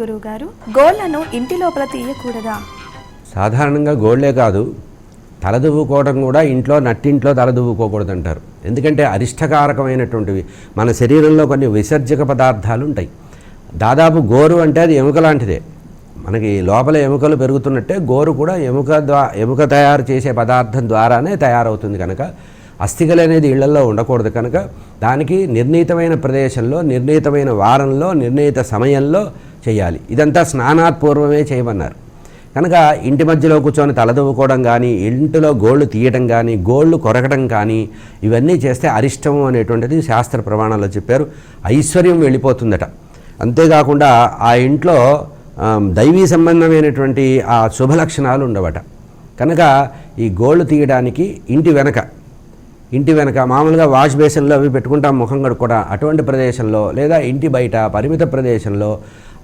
గురువు గారు గోళ్ళను ఇంటి లోపల తీయకూడదా? సాధారణంగా గోళ్ళే కాదు తలదువ్వుకోవడం కూడా ఇంట్లో నట్టింట్లో తలదువ్వుకోకూడదు అంటారు ఎందుకంటే అరిష్టకారకమైనటువంటివి. మన శరీరంలో కొన్ని విసర్జక పదార్థాలు ఉంటాయి. దాదాపు గోరు అంటే అది ఎముక లాంటిదే. మనకి లోపల ఎముకలు పెరుగుతున్నట్టే గోరు కూడా ఎముక ద్వా ఎముక తయారు చేసే పదార్థం ద్వారానే తయారవుతుంది కనుక అస్థికలు అనేది ఇళ్ళలో ఉండకూడదు కనుక దానికి నిర్ణీతమైన ప్రదేశంలో నిర్ణీతమైన వారంలో నిర్ణీత సమయంలో చేయాలి. ఇదంతా స్నానాత్పూర్వమే చేయమన్నారు. కనుక ఇంటి మధ్యలో కూర్చొని తలదువ్వుకోవడం కానీ ఇంటిలో గోళ్ళు తీయడం కానీ గోళ్ళు కొరకడం కానీ ఇవన్నీ చేస్తే అరిష్టం అనేటువంటిది శాస్త్ర ప్రమాణాల్లో చెప్పారు. ఐశ్వర్యం వెళ్ళిపోతుందట. అంతేకాకుండా ఆ ఇంట్లో దైవీ సంబంధమైనటువంటి ఆ శుభ లక్షణాలు ఉండవట. కనుక ఈ గోళ్ళు తీయడానికి ఇంటి వెనక ఇంటి వెనక మామూలుగా వాష్ బేసిన్లో అవి పెట్టుకుంటాం ముఖం కడుక్కోవడం అటువంటి ప్రదేశంలో లేదా ఇంటి బయట పరిమిత ప్రదేశంలో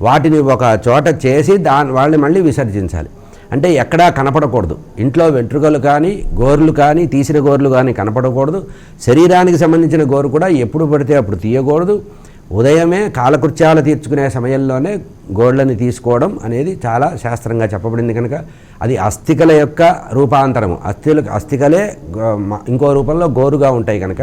వాటిని ఒక చోట చేసి దాని వాళ్ళని మళ్ళీ విసర్జించాలి. అంటే ఎక్కడా కనపడకూడదు. ఇంట్లో వెంట్రుకలు కానీ గోర్లు కానీ తీసిన గోర్లు కానీ కనపడకూడదు. శరీరానికి సంబంధించిన గోరు కూడా ఎప్పుడు పడితే అప్పుడు తీయకూడదు. ఉదయమే కాలకృత్యాలు తీర్చుకునే సమయంలోనే గోళ్ళని తీసుకోవడం అనేది చాలా శాస్త్రంగా చెప్పబడింది కనుక అది అస్థికల యొక్క రూపాంతరము. అస్థిలు అస్థికలే గో- ఇంకో రూపంలో గోరుగా ఉంటాయి కనుక.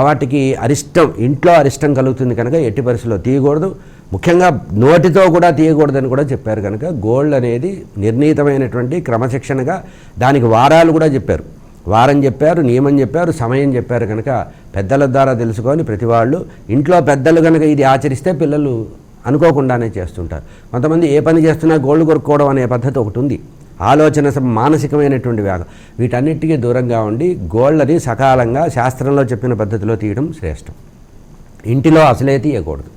వాటికి అరిష్టం ఇంట్లో అరిష్టం కలుగుతుంది కనుక ఎట్టి పరిస్థితుల్లో తీయకూడదు. ముఖ్యంగా నోటితో కూడా తీయకూడదని కూడా చెప్పారు కనుక గోల్డ్ అనేది నిర్ణీతమైనటువంటి క్రమశిక్షణగా దానికి వారాలు కూడా చెప్పారు. వారం చెప్పారు నియమం చెప్పారు సమయం చెప్పారు కనుక పెద్దల ద్వారా తెలుసుకొని ప్రతి వాళ్ళు ఇంట్లో పెద్దలు కనుక ఇది ఆచరిస్తే పిల్లలు అనుకోకుండానే చేస్తుంటారు. కొంతమంది ఏ పని చేస్తున్నా గోల్డ్ కొనుక్కోవడం అనే పద్ధతి ఒకటి ఉంది. ఆలోచన మానసికమైనటువంటి వేగం వీటన్నిటికీ దూరంగా ఉండి గోళ్ళని సకాలంగా శాస్త్రంలో చెప్పిన పద్ధతిలో తీయడం శ్రేష్టం. ఇంటిలో అసలే తీయకూడదు.